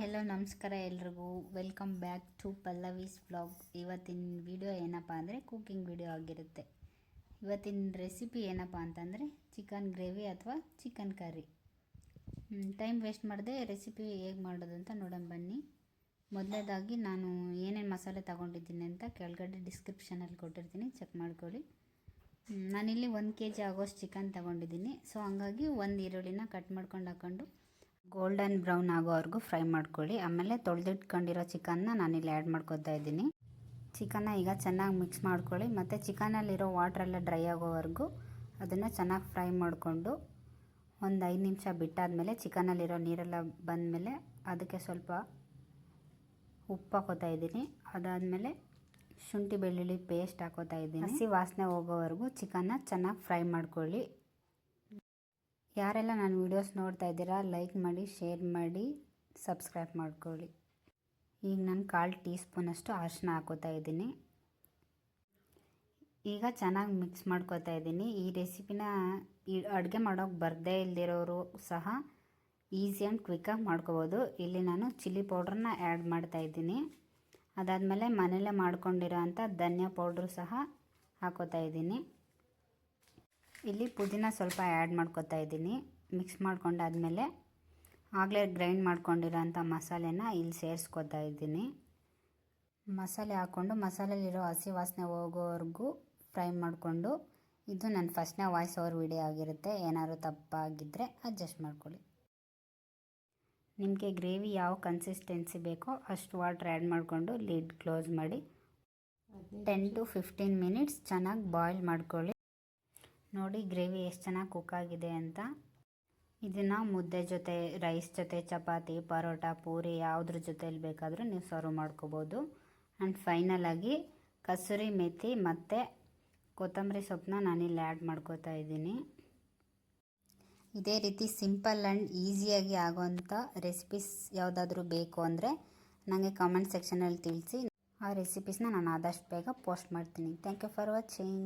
Hello, ನಮಸ್ಕಾರ ಎಲ್ರಿಗೂ. Welcome back to Pallavi's blog ಇವತ್ತಿನ ವಿಡಿಯೋ ಏನಪ್ಪ ಅಂದರೆ ಕುಕ್ಕಿಂಗ್ ವಿಡಿಯೋ ಆಗಿರುತ್ತೆ. ಇವತ್ತಿನ ರೆಸಿಪಿ ಏನಪ್ಪ ಅಂತಂದರೆ ಚಿಕನ್ ಗ್ರೇವಿ ಅಥವಾ ಚಿಕನ್ ಕರಿ ಟೈಮ್ ವೇಸ್ಟ್ ಮಾಡದೆ ರೆಸಿಪಿ ಹೇಗೆ ಮಾಡೋದು ಅಂತ ನೋಡೋಣ ಬನ್ನಿ. ಮೊದಲೇದಾಗಿ ನಾನು ಏನೇನು ಮಸಾಲೆ ತಗೊಂಡಿದ್ದೀನಿ ಅಂತ ಕೆಳಗಡೆ ಡಿಸ್ಕ್ರಿಪ್ಷನಲ್ಲಿ ಕೊಟ್ಟಿರ್ತೀನಿ. ಚೆಕ್ ಮಾಡ್ಕೊಳ್ಳಿ. ನಾನಿಲ್ಲಿ ಒಂದು ಕೆ ಜಿ ಆಗೋಷ್ಟು ಚಿಕನ್ ತಗೊಂಡಿದ್ದೀನಿ. ಸೊ ಹಂಗಾಗಿ ಒಂದು ಈರುಳ್ಳಿನ ಕಟ್ ಮಾಡ್ಕೊಂಡು ಹಾಕ್ಕೊಂಡು ಗೋಲ್ಡನ್ ಬ್ರೌನ್ ಆಗೋವರೆಗೂ ಫ್ರೈ ಮಾಡ್ಕೊಳ್ಳಿ. ಆಮೇಲೆ ತೊಳೆದಿಟ್ಕೊಂಡಿರೋ ಚಿಕನ್ನ ನಾನಿಲ್ಲಿ ಆ್ಯಡ್ ಮಾಡ್ಕೊತಾ ಇದ್ದೀನಿ. ಚಿಕನ್ನ ಈಗ ಚೆನ್ನಾಗಿ ಮಿಕ್ಸ್ ಮಾಡ್ಕೊಳ್ಳಿ. ಮತ್ತು ಚಿಕನಲ್ಲಿರೋ ವಾಟ್ರೆಲ್ಲ ಡ್ರೈ ಆಗೋವರೆಗೂ ಅದನ್ನು ಚೆನ್ನಾಗಿ ಫ್ರೈ ಮಾಡಿಕೊಂಡು ಒಂದು ಐದು ನಿಮಿಷ ಬಿಟ್ಟಾದಮೇಲೆ ಚಿಕನಲ್ಲಿರೋ ನೀರೆಲ್ಲ ಬಂದಮೇಲೆ ಅದಕ್ಕೆ ಸ್ವಲ್ಪ ಉಪ್ಪು ಹಾಕೋತಾ ಇದ್ದೀನಿ. ಅದಾದಮೇಲೆ ಶುಂಠಿ ಬೆಳ್ಳುಳ್ಳಿ ಪೇಸ್ಟ್ ಹಾಕೋತಾ ಇದ್ದೀನಿ. ಹಸಿ ವಾಸನೆ ಹೋಗೋವರೆಗೂ ಚಿಕನ್ನ ಚೆನ್ನಾಗಿ ಫ್ರೈ ಮಾಡ್ಕೊಳ್ಳಿ. ಯಾರೆಲ್ಲ ನಾನು ವೀಡಿಯೋಸ್ ನೋಡ್ತಾ ಇದ್ದೀರಾ ಲೈಕ್ ಮಾಡಿ ಶೇರ್ ಮಾಡಿ ಸಬ್ಸ್ಕ್ರೈಬ್ ಮಾಡ್ಕೊಳ್ಳಿ. ಈಗ ನಾನು ಕಾಲು ಟೀ ಸ್ಪೂನಷ್ಟು ಅರಿಶಿನ ಹಾಕೋತಾ ಇದ್ದೀನಿ. ಈಗ ಚೆನ್ನಾಗಿ ಮಿಕ್ಸ್ ಮಾಡ್ಕೋತಾ ಇದ್ದೀನಿ. ಈ ರೆಸಿಪಿನ ಅಡುಗೆ ಮಾಡೋಕ್ಕೆ ಬರದೇ ಇಲ್ದಿರೋರು ಸಹ ಈಸಿ ಆ್ಯಂಡ್ ಕ್ವಿಕ್ಕಾಗಿ ಮಾಡ್ಕೋಬೋದು. ಇಲ್ಲಿ ನಾನು ಚಿಲ್ಲಿ ಪೌಡ್ರನ್ನ ಆ್ಯಡ್ ಮಾಡ್ತಾ ಇದ್ದೀನಿ. ಅದಾದಮೇಲೆ ಮನೇಲೇ ಮಾಡ್ಕೊಂಡಿರೋ ಅಂಥ ಧನಿಯಾ ಪೌಡ್ರು ಸಹ ಹಾಕೋತಾ ಇದ್ದೀನಿ. ಇಲ್ಲಿ ಪುದೀನ ಸ್ವಲ್ಪ ಆ್ಯಡ್ ಮಾಡ್ಕೊತಾ ಇದ್ದೀನಿ. ಮಿಕ್ಸ್ ಮಾಡ್ಕೊಂಡಾದ್ಮೇಲೆ ಆಗಲೇ ಗ್ರೈಂಡ್ ಮಾಡ್ಕೊಂಡಿರೋಂಥ ಮಸಾಲೆನ ಇಲ್ಲಿ ಸೇರಿಸ್ಕೊತಾ ಇದ್ದೀನಿ. ಮಸಾಲೆ ಹಾಕ್ಕೊಂಡು ಮಸಾಲೆಲಿರೋ ಹಸಿ ವಾಸನೆ ಹೋಗೋವರೆಗೂ ಫ್ರೈ ಮಾಡಿಕೊಂಡು ಇದು ನನ್ನ ಫಸ್ಟ್ನೇ ವಾಯ್ಸ್ ಓವರ್ ವಿಡಿಯೋ ಆಗಿರುತ್ತೆ. ಏನಾದ್ರು ತಪ್ಪಾಗಿದ್ದರೆ ಅಡ್ಜಸ್ಟ್ ಮಾಡ್ಕೊಳ್ಳಿ. ನಿಮಗೆ ಗ್ರೇವಿ ಯಾವ ಕನ್ಸಿಸ್ಟೆನ್ಸಿ ಬೇಕೋ ಅಷ್ಟು ವಾಟ್ರ್ ಆ್ಯಡ್ ಮಾಡಿಕೊಂಡು ಲಿಡ್ ಕ್ಲೋಸ್ ಮಾಡಿ ಟೆನ್ ಟು ಫಿಫ್ಟೀನ್ ಮಿನಿಟ್ಸ್ ಚೆನ್ನಾಗಿ ಬಾಯ್ಲ್ ಮಾಡ್ಕೊಳ್ಳಿ. ನೋಡಿ, ಗ್ರೇವಿ ಎಷ್ಟು ಚೆನ್ನಾಗಿ ಕುಕ್ ಆಗಿದೆ ಅಂತ. ಇದನ್ನು ಮುದ್ದೆ ಜೊತೆ ರೈಸ್ ಜೊತೆ, ಚಪಾತಿ, ಪರೋಟ, ಪೂರಿ ಯಾವುದ್ರ ಜೊತೆಯಲ್ಲಿ ಬೇಕಾದರೂ ನೀವು ಸರ್ವ್ ಮಾಡ್ಕೋಬೋದು. ಆ್ಯಂಡ್ ಫೈನಲಾಗಿ ಕಸೂರಿ ಮೆಥಿ ಮತ್ತು ಕೊತ್ತಂಬರಿ ಸೊಪ್ಪನ್ನ ನಾನಿಲ್ಲಿ ಆ್ಯಡ್ ಮಾಡ್ಕೋತಾ ಇದ್ದೀನಿ. ಇದೇ ರೀತಿ ಸಿಂಪಲ್ ಆ್ಯಂಡ್ ಈಸಿಯಾಗಿ ಆಗೋವಂಥ ರೆಸಿಪೀಸ್ ಯಾವುದಾದ್ರೂ ಬೇಕು ಅಂದರೆ ನನಗೆ ಕಾಮೆಂಟ್ ಸೆಕ್ಷನಲ್ಲಿ ತಿಳಿಸಿ. ಆ ರೆಸಿಪೀಸ್ನ ನಾನು ಆದಷ್ಟು ಬೇಗ ಪೋಸ್ಟ್ ಮಾಡ್ತೀನಿ. Thank you for watching